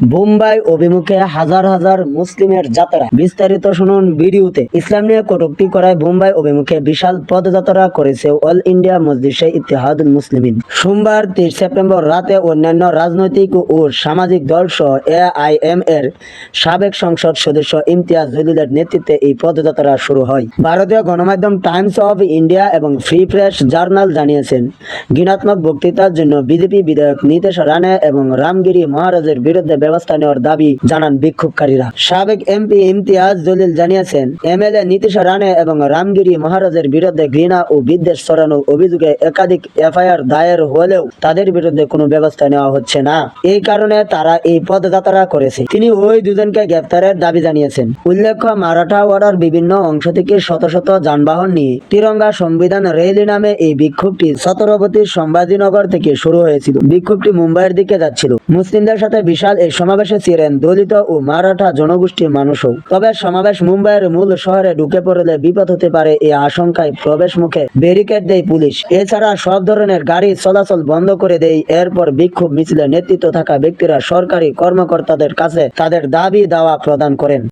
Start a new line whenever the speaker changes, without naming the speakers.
বোম্বাই অভিমুখে হাজার হাজার মুসলিমের যাত্রা। বিস্তারিত শুনুন ভিডিওতে। ইসলাম নিয়ে কটূক্তি করায় বোম্বাই অভিমুখে বিশাল পদযাত্রা করেছে অল ইন্ডিয়া মজলিসে ইত্তেহাদুল মুসলিমিন। সোমবার তেইশ সেপ্টেম্বর রাতে অন্যান্য রাজনৈতিক ও সামাজিক দল সহ এআইএম এর সাবেক সংসদ সদস্য ইমতিয়াজ জলিলের নেতৃত্বে এই পদযাত্রা শুরু হয়। ভারতীয় গণমাধ্যম টাইমস অফ ইন্ডিয়া এবং ফ্রি প্রেস জার্নাল জানিয়েছেন ঘৃণাত্মক বক্তৃতার জন্য বিজেপি বিধায়ক নীতিশ রানে এবং রামগিরি মহারাজের বিরুদ্ধে ব্যবস্থা নেওয়ার দাবি জানান বিক্ষোভকারীরা। সাবেক এমপি ইমতিয়াজ জলিল জানিয়েছেন এমএলএ নীতিশ রানে এবং রামগিরি মহারাজের বিরুদ্ধে ঘৃণা ও বিদ্বেষ ছড়ানোর অভিযোগে একাধিক এফআইআর দায়ের হলেও তাদের বিরুদ্ধে কোনো ব্যবস্থা নেওয়া হচ্ছে না। এই কারণে তারা এই পদযাত্রা করেছে। তিনি ওই দুজনকে গ্রেপ্তারের দাবি জানিয়েছেন। উল্লেখ্য, মারাঠা ওয়ার্ডার বিভিন্ন অংশ থেকে শত শত যানবাহন নিয়ে তিরঙ্গা সংবিধান রেলি নামে এই বিক্ষোভটি ছত্রপতি সম্ভাজিনগর থেকে শুরু হয়েছিল। বিক্ষোভটি মুম্বাইয়ের দিকে যাচ্ছিল। মুসলিমদের সাথে বিশাল এই সমাবেশে ছিলেন দলিত ও মারাঠা জনগোষ্ঠীর মানুষও। তবে সমাবেশ মুম্বাইয়ের মূল শহরে ঢুকে পড়লে বিপদ হতে পারে এই আশঙ্কায় প্রবেশ মুখে ব্যারিকেড দেয় পুলিশ। এছাড়া সব ধরনের গাড়ি চলাচল বন্ধ করে দেয়। এরপর বিক্ষোভ মিছিলে নেতৃত্ব থাকা ব্যক্তিরা সরকারি কর্মকর্তাদের কাছে তাদের দাবি দাওয়া প্রদান করেন।